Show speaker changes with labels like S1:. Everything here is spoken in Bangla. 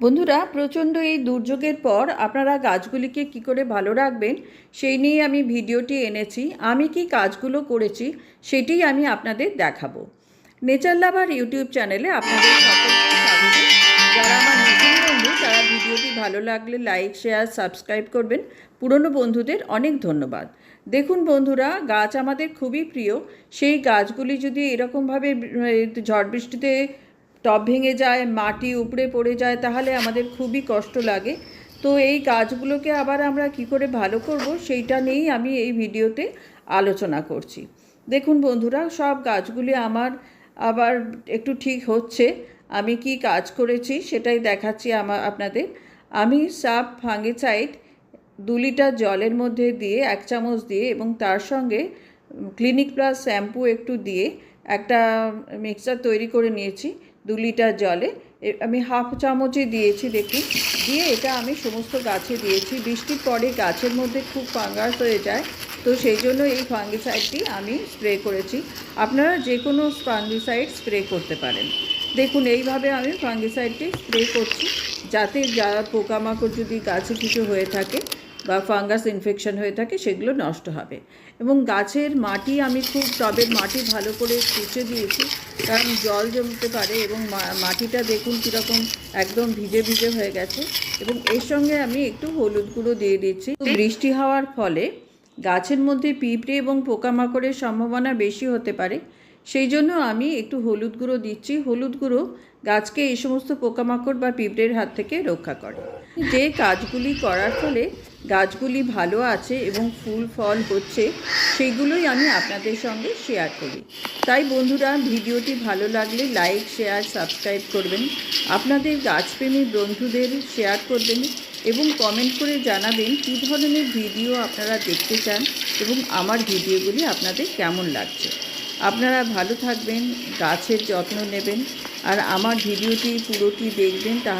S1: বন্ধুরা, প্রচণ্ড এই দুর্যোগের পর আপনারা গাছগুলিকে কি করে ভালো রাখবেন, সেই নিয়ে আমি ভিডিওটি এনেছি। আমি কি কাজগুলো করেছি সেটিই আমি আপনাদের দেখাবো। নেচার লাভার ইউটিউব চ্যানেলে আপনাদের সকলকে স্বাগত। যারা আমার নতুন বন্ধু, তারা ভিডিওটি ভালো লাগলে লাইক, শেয়ার, সাবস্ক্রাইব করবেন। পুরনো বন্ধুদের অনেক ধন্যবাদ। দেখুন বন্ধুরা, গাছ আমাদের খুবই প্রিয়। সেই গাছগুলি যদি এরকমভাবে ঝড় বৃষ্টিতে টব ভেঙে যায়, মাটি উপড়ে পড়ে যায়, তাহলে আমাদের খুবই কষ্ট লাগে। তো এই গাছগুলোকে আবার আমরা কি করে ভালো করব সেইটা নিয়েই আমি এই ভিডিওতে আলোচনা করছি। দেখুন বন্ধুরা, সব গাছগুলি আমার আবার একটু ঠিক হচ্ছে। আমি কি কাজ করেছি সেটাই দেখাচ্ছি আমার আপনাদের। আমি সাব ফাঙ্গিসাইড দু লিটার জলের মধ্যে দিয়ে, এক চামচ দিয়ে এবং তার সঙ্গে ক্লিনিক প্লাস শ্যাম্পু একটু দিয়ে একটা মিক্সচার তৈরি করে নিয়েছি দু লিটার জলে। আমি হাফ চামচই দিয়েছি, দেখুন। দিয়ে এটা আমি সমস্ত গাছে দিয়েছি। বৃষ্টির পরে গাছের মধ্যে খুব ফাঙ্গাস হয়ে যায়, তো সেই জন্য এই ফাঙ্গিসাইডটি আমি স্প্রে করেছি। আপনারা যে কোনো ফাঙ্গিসাইড স্প্রে করতে পারেন। দেখুন, এইভাবে আমি ফাঙ্গিসাইডটি স্প্রে করছি, যাতে যারা পোকামাকড় যদি গাছে কিছু হয়ে থাকে বা ফাঙ্গাস ইনফেকশন হয়ে থাকে, সেগুলো নষ্ট হবে। এবং গাছের মাটি, আমি খুব টবের মাটি ভালো করে কুচে দিয়েছি, কারণ জল জমতে পারে এবং মাটিটা দেখুন কীরকম একদম ভিজে ভিজে হয়ে গেছে। এবং এর সঙ্গে আমি একটু হলুদ গুঁড়ো দিয়ে দিচ্ছি। বৃষ্টি হওয়ার ফলে গাছের মধ্যে পিঁপড়ে এবং পোকামাকড়ের সম্ভাবনা বেশি হতে পারে। সেই জন্য আমি একটু হলুদ গুঁড়ো দিচ্ছি। হলুদ গুঁড়ো গাছকে এই সমস্ত পোকামাকড় বা পিঁপড়ের হাত থেকে রক্ষা করে। যে কাজগুলি করার ফলে গাছগুলি ভালো আছে এবং ফুল, ফল হচ্ছে সেইগুলোই আমি আপনাদের সঙ্গে শেয়ার করি। তাই বন্ধুরা, ভিডিওটি ভালো লাগলে লাইক শেয়ার সাবস্ক্রাইব করবেন। আপনাদের গাছপ্রেমী বন্ধুদের শেয়ার করবেন এবং কমেন্ট করে জানাবেন কী ধরনের ভিডিও আপনারা দেখতে চান এবং আমার ভিডিওগুলি আপনাদের কেমন লাগছে। আপনারা ভালো থাকবেন, গাছের যত্ন নেবেন, আর আমার ভিডিওটি পুরোটি দেখবেন, তাহলে